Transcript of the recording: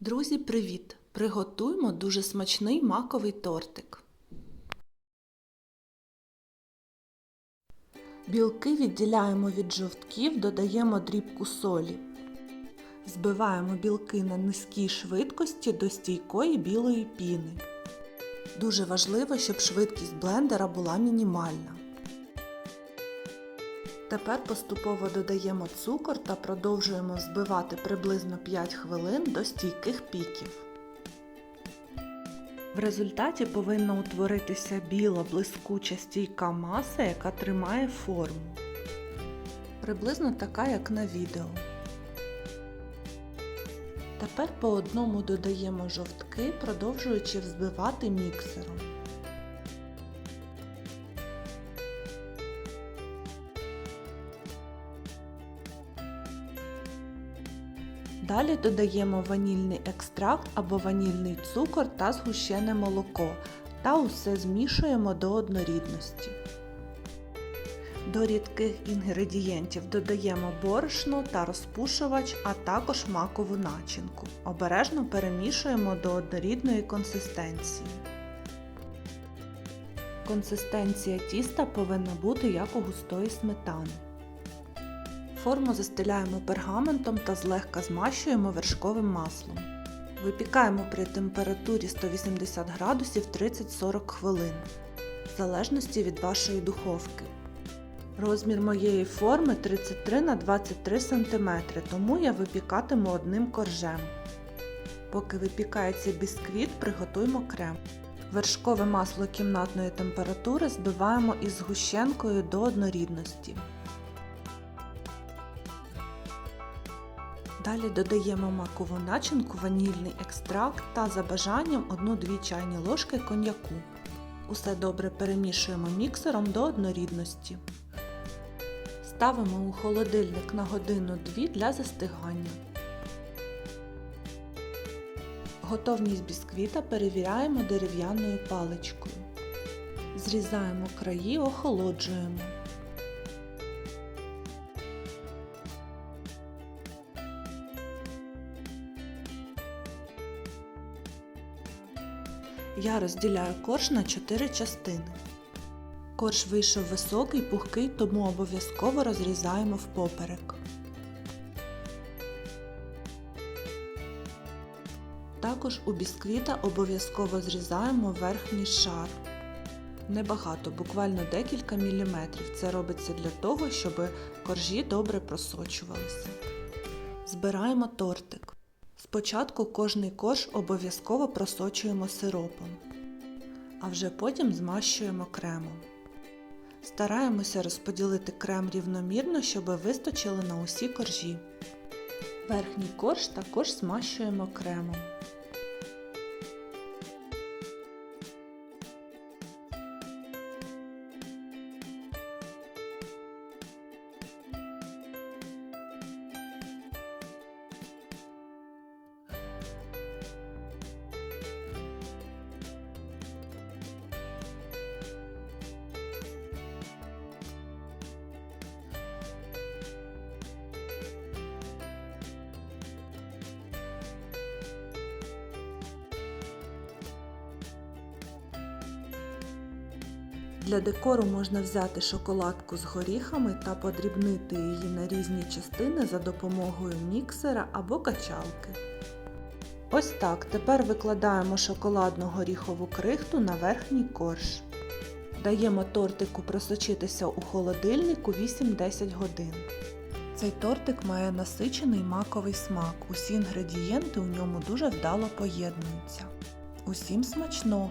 Друзі, привіт! Приготуємо дуже смачний маковий тортик. Білки відділяємо від жовтків, додаємо дрібку солі. Збиваємо білки на низькій швидкості до стійкої білої піни. Дуже важливо, щоб швидкість блендера була мінімальна. Тепер поступово додаємо цукор та продовжуємо збивати приблизно 5 хвилин до стійких піків. В результаті повинна утворитися біла блискуча стійка маса, яка тримає форму. Приблизно така, як на відео. Тепер по одному додаємо жовтки, продовжуючи взбивати міксером. Далі додаємо ванільний екстракт або ванільний цукор та згущене молоко та усе змішуємо до однорідності. До рідких інгредієнтів додаємо борошно та розпушувач, а також макову начинку. Обережно перемішуємо до однорідної консистенції. Консистенція тіста повинна бути як у густої сметани. Форму застеляємо пергаментом та злегка змащуємо вершковим маслом. Випікаємо при температурі 180 градусів 30-40 хвилин, в залежності від вашої духовки. Розмір моєї форми 33 на 23 см, тому я випікатиму одним коржем. Поки випікається бісквіт, приготуємо крем. Вершкове масло кімнатної температури збиваємо із згущенкою до однорідності. Далі додаємо макову начинку, ванільний екстракт та за бажанням 1-2 чайні ложки коньяку. Усе добре перемішуємо міксером до однорідності. Ставимо у холодильник на годину-дві для застигання. Готовність бісквіта перевіряємо дерев'яною паличкою. Зрізаємо краї, охолоджуємо. Я розділяю корж на 4 частини. Корж вийшов високий, пухкий, тому обов'язково розрізаємо впоперек. Також у бісквіта обов'язково зрізаємо верхній шар. Небагато, буквально декілька міліметрів. Це робиться для того, щоб коржі добре просочувалися. Збираємо тортик. Спочатку кожний корж обов'язково просочуємо сиропом, а вже потім змащуємо кремом. Стараємося розподілити крем рівномірно, щоб вистачило на усі коржі. Верхній корж також змащуємо кремом. Для декору можна взяти шоколадку з горіхами та подрібнити її на різні частини за допомогою міксера або качалки. Ось так, тепер викладаємо шоколадну горіхову крихту на верхній корж. Даємо тортику просочитися у холодильнику 8-10 годин. Цей тортик має насичений маковий смак. Усі інгредієнти у ньому дуже вдало поєднуються. Усім смачного!